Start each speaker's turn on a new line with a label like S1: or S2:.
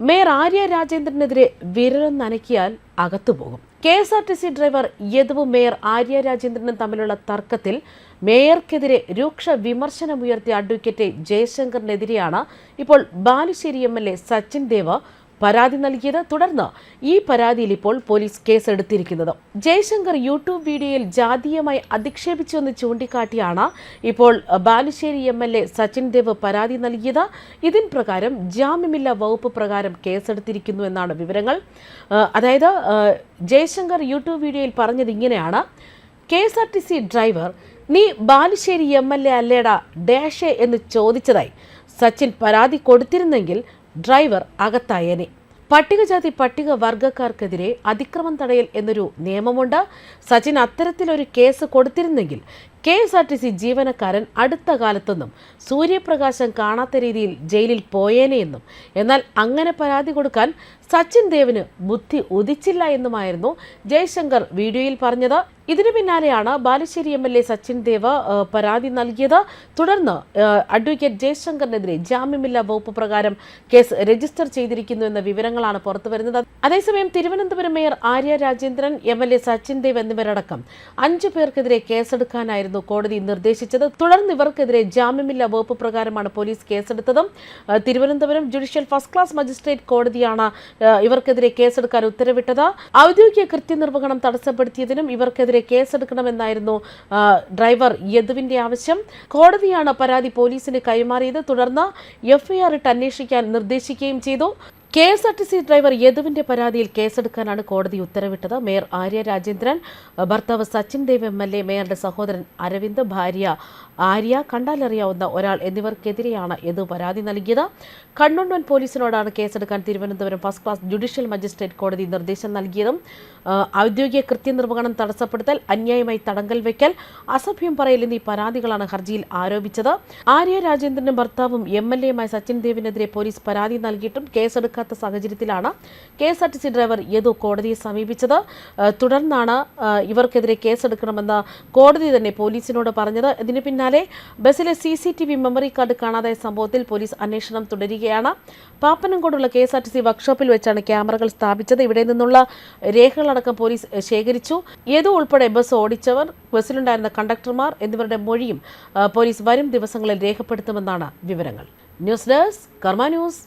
S1: Mayor Arya രാജേന്ദ്രനെതിരെ വിരലം നനയ്ക്കിയാൽ അകത്തുപോകും K S R T C driver യദുവും mayor Arya രാജേന്ദ്രനും തമ്മിലുള്ള തർക്കത്തിൽ മേയർക്കെതിരെ രൂക്ഷ വിമർശനമുയർത്തിയ അഡ്വക്കേറ്റ് ജയശങ്കറിനെതിരെയാണ് ഇപ്പോൾ Balussery M L A Sachin Dev പരാതി നൽകിയത് തുടർന്ന് ഈ പരാതിയിൽ ഇപ്പോൾ പോലീസ് കേസെടുത്തിരിക്കുന്നത്. ജയശങ്കർ യൂട്യൂബ് വീഡിയോയിൽ ജാതീയമായി അധിക്ഷേപിച്ചുവെന്ന് ചൂണ്ടിക്കാട്ടിയാണ് ഇപ്പോൾ Balussery M L A Sachin Dev പരാതി നൽകിയത്. ഇതിൻ പ്രകാരം ജാമ്യമില്ല വകുപ്പ് പ്രകാരം കേസെടുത്തിരിക്കുന്നു എന്നാണ് വിവരങ്ങൾ. അതായത് ജയശങ്കർ യൂട്യൂബ് വീഡിയോയിൽ പറഞ്ഞത് ഇങ്ങനെയാണ്. K S R T C driver നീ ബാലുശ്ശേരി എം എൽ എ അല്ലേടാ ഡാഷേ എന്ന് ചോദിച്ചതായി സച്ചിൻ പരാതി കൊടുത്തിരുന്നെങ്കിൽ ഡ്രൈവർ അകത്തായേനെ. പട്ടികജാതി പട്ടിക വർഗക്കാർക്കെതിരെ അതിക്രമം തടയൽ എന്നൊരു നിയമമുണ്ട്. സച്ചിൻ അത്തരത്തിലൊരു case കൊടുത്തിരുന്നെങ്കിൽ K S R T C ജീവനക്കാരൻ അടുത്ത കാലത്തൊന്നും സൂര്യപ്രകാശം കാണാത്ത രീതിയിൽ ജയിലിൽ പോയേനെയെന്നും എന്നാൽ അങ്ങനെ പരാതി കൊടുക്കാൻ സച്ചിൻ ദേവിന് ബുദ്ധി ഉദിച്ചില്ല എന്നുമായിരുന്നു ജയശങ്കർ വീഡിയോയിൽ പറഞ്ഞത്. ഇതിനു പിന്നാലെയാണ് Balussery M L A Sachin Dev പരാതി നൽകിയത്. തുടർന്ന് അഡ്വക്കേറ്റ് ജയശങ്കറിനെതിരെ ജാമ്യമില്ലാ വകുപ്പ് പ്രകാരം കേസ് രജിസ്റ്റർ ചെയ്തിരിക്കുന്നു എന്ന വിവരങ്ങളാണ് പുറത്തു പുറത്തുവരുന്നത് അതേസമയം Thiruvananthapuram mayor Arya Rajendran M L A Sachin Dev എന്നിവരടക്കം അഞ്ചു പേർക്കെതിരെ കേസെടുക്കാനായിരുന്നു കോടതി നിർദ്ദേശിച്ചത്. തുടർന്ന് ഇവർക്കെതിരെ ജാമ്യമില്ലാ വകുപ്പ് പ്രകാരമാണ് police കേസെടുത്തതും Thiruvananthapuram judicial first class magistrate കോടതിയാണ് ഇവർക്കെതിരെ കേസെടുക്കാൻ ഉത്തരവിട്ടത്. ഔദ്യോഗിക കൃത്യനിർവഹണം തടസ്സപ്പെടുത്തിയതിനും ഇവർക്കെതിരെ കേസെടുക്കണമെന്നായിരുന്നു ഡ്രൈവർ യദുവിന്റെ ആവശ്യം. കോടതിയാണ് പരാതി പോലീസിന് കൈമാറിയത്. തുടർന്ന് എഫ്ഐആർ ഇട്ട് അന്വേഷിക്കാൻ നിർദ്ദേശിക്കുകയും ചെയ്തു. K S R T C driver യദുവിന്റെ പരാതിയിൽ കേസെടുക്കാനാണ് കോടതി ഉത്തരവിട്ടത്. മേയർ ആര്യ രാജേന്ദ്രൻ ഭർത്താവ് Sachin Dev M L A മേയറുടെ സഹോദരൻ അരവിന്ദ് ഭാര്യ ആര്യ കണ്ടാലറിയാവുന്ന ഒരാൾ എന്നിവർക്കെതിരെയാണ് യദു പരാതി നൽകിയത്. കണ്ണുണ്ടൻ പോലീസിനോടാണ് കേസെടുക്കാൻ Thiruvananthapuram first class judicial magistrate കോടതി നിർദ്ദേശം നൽകിയതും ഔദ്യോഗിക കൃത്യനിർവഹണം തടസ്സപ്പെടുത്തൽ അന്യായമായി തടങ്കൽ വയ്ക്കൽ അസഭ്യം പറയൽ എന്നീ പരാതികളാണ് ഹർജിയിൽ ആരോപിച്ചത്. ആര്യ രാജേന്ദ്രനും ഭർത്താവും എം എൽ എയുമായ സച്ചിൻ ദേവിനെതിരെ പോലീസ് പരാതി നൽകിയിട്ടും കേസെടുക്കാത്ത സാഹചര്യത്തിലാണ് K S R T C driver Yadu കോടതിയെ സമീപിച്ചത്. തുടർന്നാണ് ഇവർക്കെതിരെ കേസെടുക്കണമെന്ന് കോടതി തന്നെ പോലീസിനോട് പറഞ്ഞത്. ഇതിന് പിന്നാലെ ബസ്സിലെ C C T V memory card കാണാതായ സംഭവത്തിൽ പോലീസ് അന്വേഷണം തുടരുകയാണ്. പാപ്പനംകോടുള്ള K S R T C വർക്ക്ഷോപ്പിൽ വെച്ചാണ് ക്യാമറകൾ സ്ഥാപിച്ചത്. ഇവിടെ നിന്നുള്ള രേഖകളടക്കം പോലീസ് ശേഖരിച്ചു. യദു ഉൾപ്പെടെ ബസ് ഓടിച്ചവർ ബസ്സിലുണ്ടായിരുന്ന കണ്ടക്ടർമാർ എന്നിവരുടെ മൊഴിയും പോലീസ് വരും ദിവസങ്ങളിൽ രേഖപ്പെടുത്തുമെന്നാണ് വിവരങ്ങൾ. News desk Karma news.